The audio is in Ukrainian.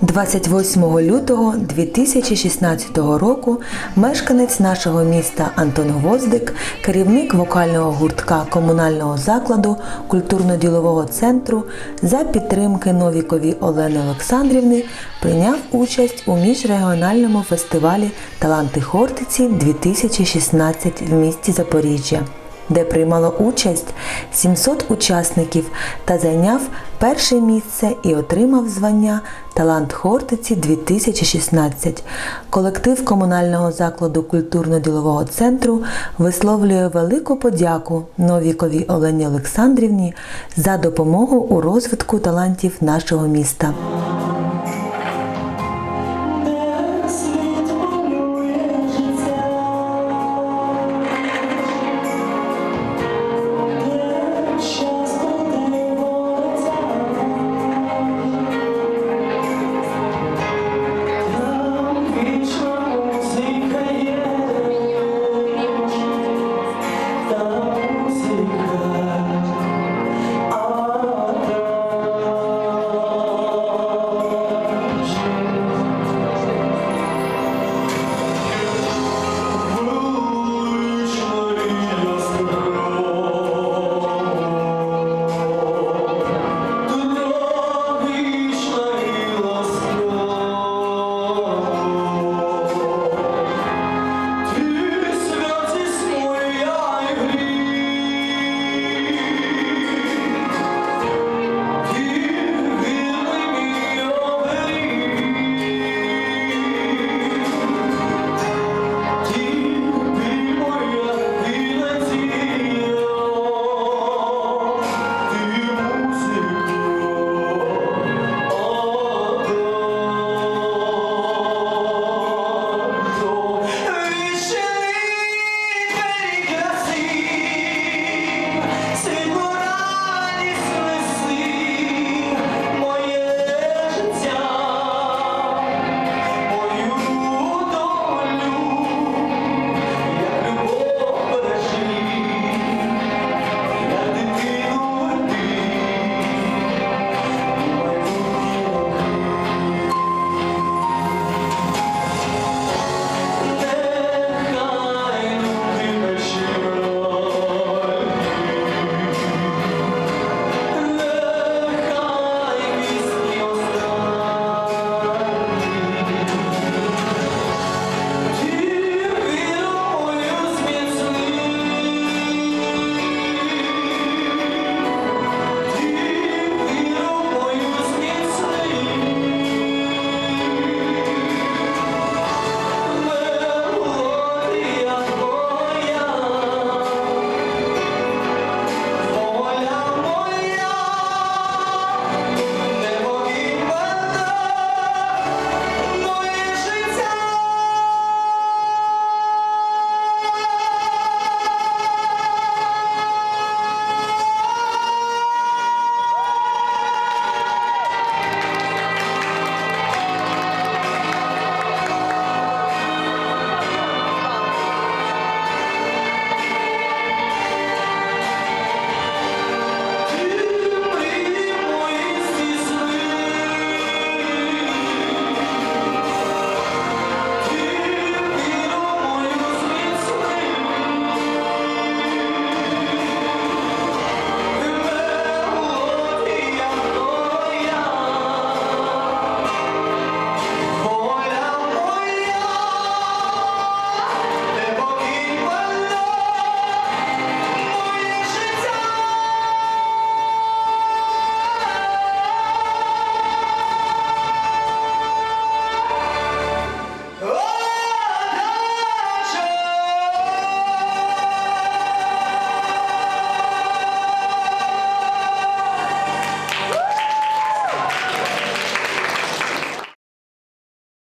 28 лютого 2016 року мешканець нашого міста Антон Гвоздик, керівник вокального гуртка комунального закладу культурно-ділового центру за підтримки Новікові Олени Олександрівни прийняв участь у міжрегіональному фестивалі Таланти Хортиці 2016 в місті Запоріжжя де приймало участь 700 учасників та зайняв перше місце і отримав звання Талант Хортиці 2016. Колектив комунального закладу культурно-ділового центру висловлює велику подяку Новіковій Олені Олександрівні за допомогу у розвитку талантів нашого міста.